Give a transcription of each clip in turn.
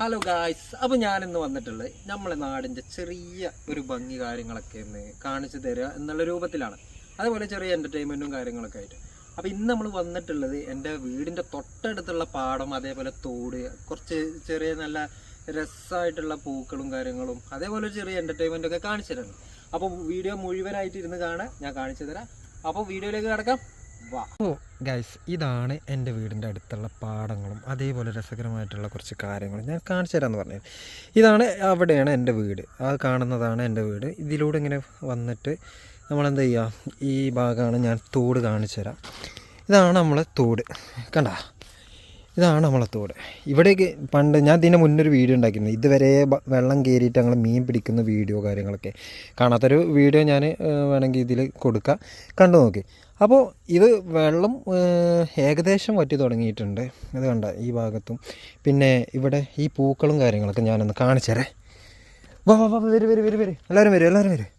Hello guys അപ്പോൾ ഞാനിന്ന് വന്നിട്ടുള്ളത് നമ്മളെ നാടിന്റെ ചെറിയ ഒരു ഭംഗി കാര്യങ്ങളൊക്കെ ഒന്ന് കാണിച്ചു തരിക എന്നുള്ള രൂപത്തിലാണ്. അതുപോലെ ചെറിയ എന്റർടൈൻമെന്റും കാര്യങ്ങളൊക്കെ ആയിട്ട്. അപ്പോൾ ഇന്ന് നമ്മൾ വന്നിട്ടുള്ളത് എന്റെ വീടിന്റെ തൊട്ടടുത്തുള്ള പാടം അതേപോലെ തോട് കുറച്ച് ചെറിയ നല്ല രസമായിട്ടുള്ള പൂക്കളും കാര്യങ്ങളും അതേപോലെ ചെറിയ എന്റർടൈൻമെന്റ് ഒക്കെ കാണിച്ചു തരാം. അപ്പോൾ വീഡിയോ മുഴുവനായിട്ട് ഇരുന്ന് കാണാൻ ഞാൻ കാണിച്ചു തരാം. അപ്പോൾ വീഡിയോയിലേക്ക് കിടക്കാം. ഓ ഗൈസ് ഇതാണ് എന്റെ വീടിന്റെ അടുത്തുള്ള പാടങ്ങളും അതേപോലെ രസകരമായിട്ടുള്ള കുറച്ച് കാര്യങ്ങളും ഞാൻ കാണിച്ചു തരാമെന്ന് പറഞ്ഞത് ഇതാണ് അവിടെയാണ് എന്റെ വീട്. അത് കാണുന്നതാണ് എന്റെ വീട്. ഇതിലൂടെ ഇങ്ങനെ വന്നിട്ട് നമ്മളെന്താ ചെയ്യുക ഈ ഭാഗമാണ് ഞാൻ തോട് കാണിച്ചു തരാം. ഇതാണ് നമ്മളെ തോട്. കണ്ട? ഇതാണ് നമ്മളെ തോട്. ഇവിടേക്ക് പണ്ട് ഞാൻ ഇതിന് മുന്നൊരു വീഡിയോ ഉണ്ടാക്കിയിരുന്നു. ഇതുവരെ വെള്ളം കയറിയിട്ട് ഞങ്ങൾ മീൻ പിടിക്കുന്ന വീഡിയോ കാര്യങ്ങളൊക്കെ. കാണാത്തൊരു വീഡിയോ ഞാൻ വേണമെങ്കിൽ ഇതിൽ കൊടുക്കുക കണ്ടു നോക്കി. അപ്പോൾ ഇത് വെള്ളം ഏകദേശം വറ്റി തുടങ്ങിയിട്ടുണ്ട്. അത് കണ്ട ഈ ഭാഗത്തും. പിന്നെ ഇവിടെ ഈ പൂക്കളും കാര്യങ്ങളൊക്കെ ഞാനൊന്ന് കാണിച്ചു വാ വാ വാ വരും വരും വരും വരും. എല്ലാവരും വരും എല്ലാവരും വരും.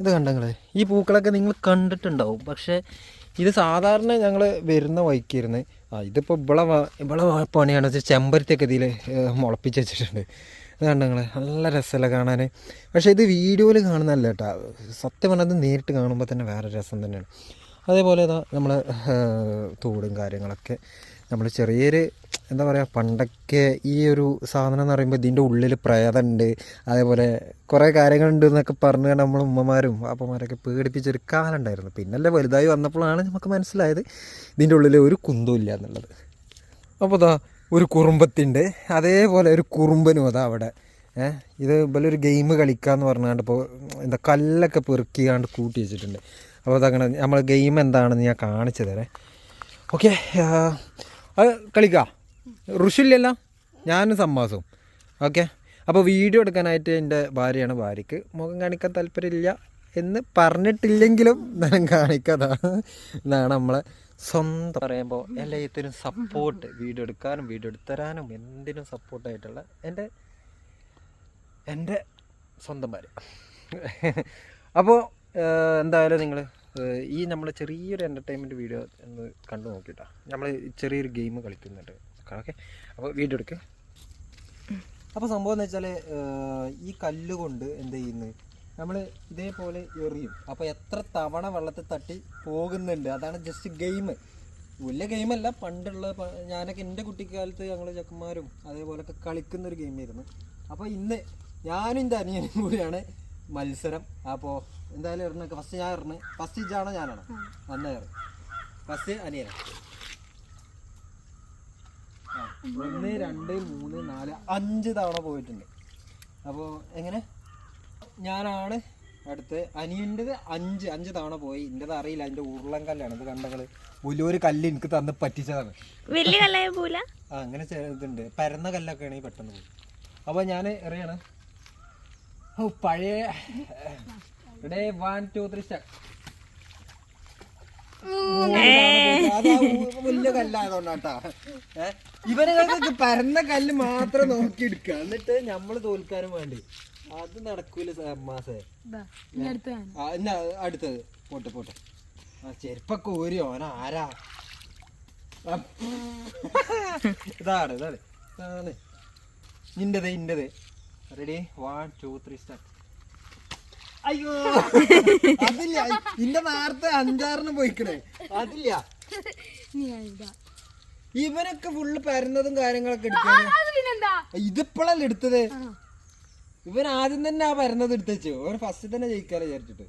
ഇത് കണ്ടങ്ങൾ ഈ പൂക്കളൊക്കെ നിങ്ങൾ കണ്ടിട്ടുണ്ടാവും. പക്ഷേ ഇത് സാധാരണ ഞങ്ങൾ വരുന്ന വഴിക്കിരുന്ന് ആ ഇതിപ്പോൾ ഇവിടെ ഇവിടെ പണിയാണ് വെച്ചാൽ ചെമ്പരത്തിയൊക്കെ ഇതിൽ മുളപ്പിച്ച് വെച്ചിട്ടുണ്ട്. അതാണ് നിങ്ങൾ നല്ല രസമല്ല കാണാൻ പക്ഷേ ഇത് വീഡിയോയിൽ കാണുന്നതല്ല കേട്ടോ. സത്യം പറഞ്ഞത് നേരിട്ട് കാണുമ്പോൾ തന്നെ വേറെ രസം തന്നെയാണ്. അതേപോലെ നമ്മൾ തോടും കാര്യങ്ങളൊക്കെ നമ്മൾ ചെറിയൊരു എന്താ പറയുക പണ്ടൊക്കെ ഈ ഒരു സാധനം എന്ന് പറയുമ്പോൾ ഇതിന്റെ ഉള്ളിൽ പ്രേതമുണ്ട് അതേപോലെ കുറേ കാര്യങ്ങളുണ്ട് എന്നൊക്കെ പറഞ്ഞു നമ്മൾ ഉമ്മമാരും അപ്പന്മാരൊക്കെ പേടിപ്പിച്ചൊരു കാലം ഉണ്ടായിരുന്നു പിന്നല്ലേ വലുതായി വന്നപ്പോഴാണ് നമുക്ക് മനസ്സിലായത് ഇതിന്റെ ഉള്ളിൽ ഒരു കുന്തവും ഇല്ല എന്നുള്ളത്. അപ്പോൾ അതാ ഒരു കുറുമ്പത്തിന്റെ അതേപോലെ ഒരു കുറുമ്പനും അതാ അവിടെ. ഇത് ഇവലൊരു ഗെയിം കളിക്കാന്ന് പറഞ്ഞാണ്ട് ഇപ്പോൾ എന്താ കല്ലൊക്കെ പെറുക്കിയാണ്ട് കൂട്ടി വെച്ചിട്ടുണ്ട്. അപ്പോൾ അതങ്ങനെ നമ്മൾ ഗെയിം എന്താണെന്ന് ഞാൻ കാണിച്ചു തരാം. ഓക്കെ കളിക്കാം. ഋഷില്ലല്ലോ? ഞാനും സമ്മാസവും ഓക്കെ? അപ്പോൾ വീഡിയോ എടുക്കാനായിട്ട് എന്റെ ഭാര്യയാണ് ഭാര്യയ്ക്ക് മുഖം കാണിക്കാൻ താല്പര്യമില്ല എന്ന് പറഞ്ഞിട്ടില്ലെങ്കിലും ഞാൻ കാണിക്കാതാണ്. എന്നാണ് നമ്മളെ സ്വന്തം പറയുമ്പോൾ എല്ലാത്തിനും സപ്പോർട്ട് വീഡിയോ എടുക്കാനും വീഡിയോ എടുത്തരാനും എന്തിനും സപ്പോർട്ടായിട്ടുള്ള എന്റെ എന്റെ സ്വന്തം ഭാര്യ. അപ്പോൾ എന്തായാലും നിങ്ങൾ ഈ നമ്മൾ ചെറിയൊരു എന്റർടൈൻമെന്റ് വീഡിയോ ഒന്ന് കണ്ടു നോക്കിയിട്ടാണ് നമ്മൾ ചെറിയൊരു ഗെയിം കളിക്കുന്നുണ്ട്. ഓക്കെ അപ്പോൾ വീഡിയോ എടുക്കുക അപ്പോൾ സംഭവം എന്ന് വെച്ചാൽ ഈ കല്ലുകൊണ്ട് എന്ത് ചെയ്യുന്നത് നമ്മൾ ഇതേപോലെ എറിയും. അപ്പോൾ എത്ര തവണ വെള്ളത്തിൽ തട്ടി പോകുന്നുണ്ട്? അതാണ് ജസ്റ്റ് ഗെയിം വലിയ ഗെയിമല്ല പണ്ടുള്ള ഞാനൊക്കെ എന്റെ കുട്ടിക്കാലത്ത് ഞങ്ങൾ ചെക്കന്മാരും അതേപോലൊക്കെ കളിക്കുന്ന ഒരു ഗെയിമായിരുന്നു അപ്പോൾ ഇന്ന് ഞാനും എന്റെ അനിയനും കൂടിയാണ് മത്സരം. അപ്പോൾ എന്തായാലും എറിഞ്ഞൊക്കെ ഫസ്റ്റ് ഞാൻ എറിഞ്ഞ് ഫസ്റ്റ് ഇജാണോ ഞാനാണോ? നന്നായി എറി ഫസ്റ്റ് അനിയനാണ് ഒന്ന് രണ്ട് മൂന്ന് നാല് അഞ്ച് തവണ പോയിട്ടുണ്ട്. അപ്പോൾ എങ്ങനെ? ഞാനാണ് അടുത്ത് അനിയന്റെത് അഞ്ച് അഞ്ച് തവണ പോയി. എന്റെത് അറിയില്ല അതിന്റെ ഉരുളൻ കല്ലാണ്. ഇത് കണ്ടങ്ങൾ വലിയൊരു കല്ല് എനിക്ക് തന്ന് പറ്റിച്ചതാണ്. വലിയ കല്ലായ പൂല? ആ അങ്ങനെ ഇതുണ്ട്. പരന്ന കല്ലൊക്കെ ആണെങ്കിൽ പെട്ടെന്ന് പോകും അപ്പോൾ ഞാൻ എറിയാണ്. ഓ പഴയ വൺ ടു ത്രീ സ്റ്റാർട്ട് വലിയ കല്ലായതുകൊണ്ടാട്ടാ. പരന്ന കല്ല് മാത്രം നോക്കി എടുക്കുക എന്നിട്ട് നമ്മൾ തോൽക്കാനും വേണ്ടി. അത് നടക്കൂല മാസേ എന്നാ അടുത്തത്. പോട്ടെ പോട്ടെ. ആ ചെരുപ്പൊക്കെ ഊരി ഓന ആരാ. ഇതാണ് ഇതാണ്. ഇതാണ്. നിന്റത് ഇന്റെത്. Ready one two three start അയ്യോ. അതില്ല. ഇന്റെ നേരത്തെ അഞ്ചാറിന് പോയിക്കണേ. അതില്ല. ഇവനൊക്കെ ഫുള്ള് പരന്നതും കാര്യങ്ങളൊക്കെ ഇതിപ്പോഴല്ലേ എടുത്തത്? ഇവൻ ആദ്യം തന്നെ ആ പരന്നത് എടുത്തു അവൻ ഫസ്റ്റ് തന്നെ ജയിക്കാലോ വിചാരിച്ചിട്ട്.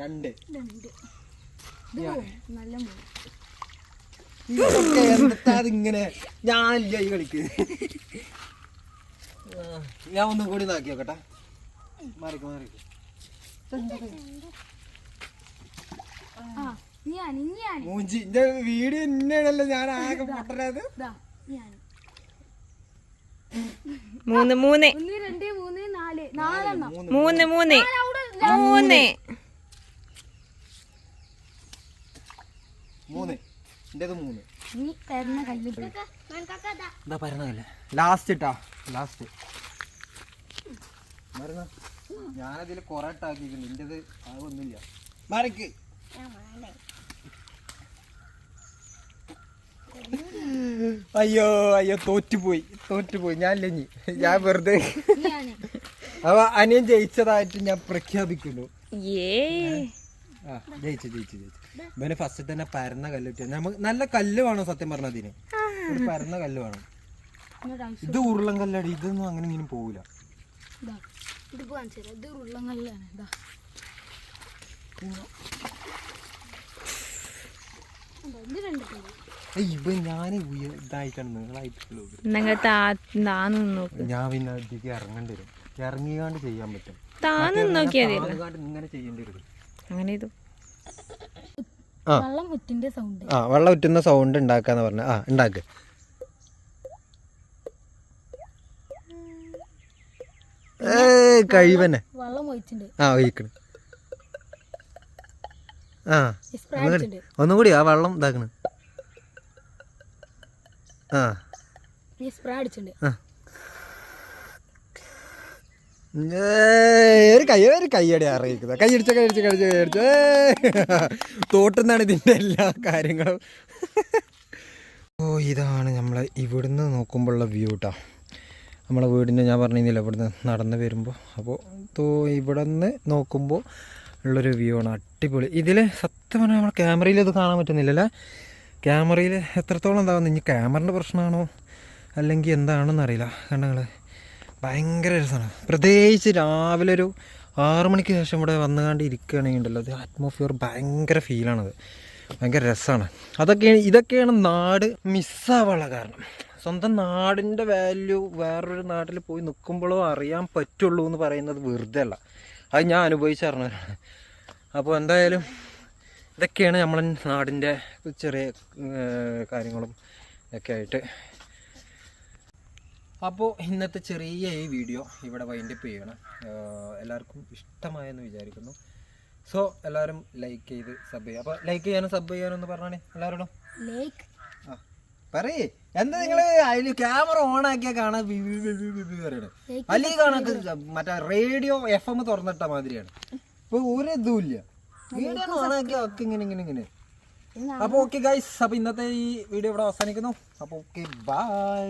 രണ്ട്. ഇങ്ങനെ ഞാനില്ല ഈ കളിക്ക്. ഞാൻ ഒന്നും കൂടി നോക്കി നോക്കട്ടെ മാറിക്കോ. മാറിക്കോ മൂഞ്ചി എന്റെ വീഡിയോ തന്നെയാണല്ലോ ഞാൻ ആകെ പൊട്ടനത് മൂന്ന് മൂന്ന്. മൂന്ന് മൂന്ന് മൂന്ന് മൂന്ന്. എന്റേത് മൂന്ന്. എന്താ പറയുന്നതല്ലേ ലാസ്റ്റ് ഇട്ടാ. ലാസ്റ്റ് ഞാനതിൽ കൊറേ ഇട്ടാക്കിയിട്ടുണ്ട് എന്റേത് അതൊന്നുമില്ല മരക്ക് അയ്യോ അയ്യോ തോറ്റുപോയി. തോറ്റുപോയി. ഞാൻ ലഞ്ഞി ഞാൻ വെറുതെ. അപ്പൊ അനിയൻ ജയിച്ചതായിട്ട് ഞാൻ പ്രഖ്യാപിക്കുന്നു. ഏ ജയിച്ചു ജയിച്ചു ജയിച്ചു. ഇവന് ഫസ്റ്റ് തന്നെ പരന്ന കല്ല് കിട്ടിയ നമുക്ക് നല്ല കല്ല് വേണം സത്യം പറഞ്ഞ അതിന്. ഒരു പരന്ന കല്ല് വേണം. ഇത് ഉരുളൻ കല്ലടി. ഇതൊന്നും അങ്ങനെ ഇങ്ങനെ പോവില്ല. ഇതാ ഉരുളൻ കല്ലാണ്. ഇതാ, ഞാൻ പിന്നെ ഇറങ്ങേണ്ടി വരും. ഇറങ്ങിയാണ്ട് ചെയ്യാൻ പറ്റും. താന്ന് നോക്കിയാൽ മതി ഇങ്ങനെ ചെയ്യേണ്ടി വരും. അങ്ങനെ ചെയ്തു ആ. വെള്ളം ഉറ്റിന്റെ സൗണ്ട് ആ വെള്ളം ഉറ്റുന്ന സൗണ്ട് ഉണ്ടാക്കാന്ന് പറഞ്ഞ. ആ ഉണ്ടാക്ക്. കഴിവനെ. വെള്ളം ഒഴിച്ചിട്ടുണ്ട് ആ ഒഴിക്കണ് ആ ഒന്നും കൂടി ആ വെള്ളം ഇതാക്കണ. ആ. സ്പ്രേ അടിച്ചിട്ടുണ്ട് ആ. ഒരു കൈ ഒരു കൈയടി അറിയിക്കുന്നത് കൈ അടിച്ച കൈ അടിച്ച കൈ കൈ അടിച്ച തോട്ടുന്നാണ് ഇതിന്റെ എല്ലാ കാര്യങ്ങളും. ഓ ഇതാണ് നമ്മൾ ഇവിടുന്ന് നോക്കുമ്പോഴുള്ള വ്യൂ കേട്ടോ നമ്മളെ വീടിന്റെ ഞാൻ പറഞ്ഞിരുന്നില്ല ഇവിടുന്ന് നടന്ന് വരുമ്പോൾ അപ്പോൾ തോ ഇവിടെ നിന്ന് നോക്കുമ്പോൾ ഉള്ളൊരു വ്യൂ ആണ് അടിപൊളി. ഇതിൽ സത്യം പറഞ്ഞാൽ നമ്മൾ ക്യാമറയിൽ ഇത് കാണാൻ പറ്റുന്നില്ലല്ലേ? ക്യാമറയിൽ എത്രത്തോളം എന്താകുന്നു ഇനി ക്യാമറന്റെ പ്രശ്നമാണോ അല്ലെങ്കിൽ എന്താണെന്ന് അറിയില്ല കണ്ടങ്ങൾ ഭയങ്കര രസമാണ്. പ്രത്യേകിച്ച് രാവിലെ ഒരു ആറു മണിക്ക് ശേഷം ഇവിടെ വന്നുകൊണ്ട് ഇരിക്കുകയാണെങ്കിൽ ഉണ്ടല്ലോ അത് അറ്റ്മോസ്ഫിയർ ഭയങ്കര ഫീലാണത് ഭയങ്കര രസമാണ്. അതൊക്കെയാണ് ഇതൊക്കെയാണ് നാട് മിസ്സാവാനുള്ള കാരണം. സ്വന്തം നാടിന്റെ വാല്യൂ വേറൊരു നാട്ടിൽ പോയി നിൽക്കുമ്പോഴോ അറിയാൻ പറ്റുള്ളൂ എന്ന് പറയുന്നത് വെറുതെ അല്ല. അത് ഞാൻ അനുഭവിച്ചറിഞ്ഞവരാണ് അപ്പോൾ എന്തായാലും ഇതൊക്കെയാണ് നമ്മളെ നാടിന്റെ ചെറിയ കാര്യങ്ങളും ഒക്കെ ആയിട്ട് അപ്പോൾ ഇന്നത്തെ ചെറിയ ഈ വീഡിയോ ഇവിടെ വൈൻഡപ്പ് ചെയ്യണം. എല്ലാവർക്കും ഇഷ്ടമായെന്ന് വിചാരിക്കുന്നു. സോ എല്ലാവരും ലൈക്ക് ചെയ്ത് സബ് ചെയ്യുക. അപ്പോൾ ലൈക്ക് ചെയ്യാനും സബ് ചെയ്യാനും ഒന്ന് പറഞ്ഞാണേ എല്ലാവരോടും? ലൈക്ക് ആ പറയേ. എന്താ നിങ്ങൾ അതിൽ ക്യാമറ ഓൺ ആക്കിയാൽ കാണാൻ പറയണേ അല്ലെങ്കിൽ കാണാൻ മറ്റേ റേഡിയോ എഫ് എം തുറന്നിട്ട മാതിരിയാണ്. ഇപ്പൊ ഒരു ഇതും ഇല്ല. വീഡിയോ ഓൺ ആക്കിയാൽ ഒക്കെ ഇങ്ങനെ ഇങ്ങനെ ഇങ്ങനെ. അപ്പോൾ ഓക്കെ ഗൈസ് അപ്പോൾ ഇന്നത്തെ ഈ വീഡിയോ ഇവിടെ അവസാനിക്കുന്നു. അപ്പോൾ ഓക്കെ ബൈ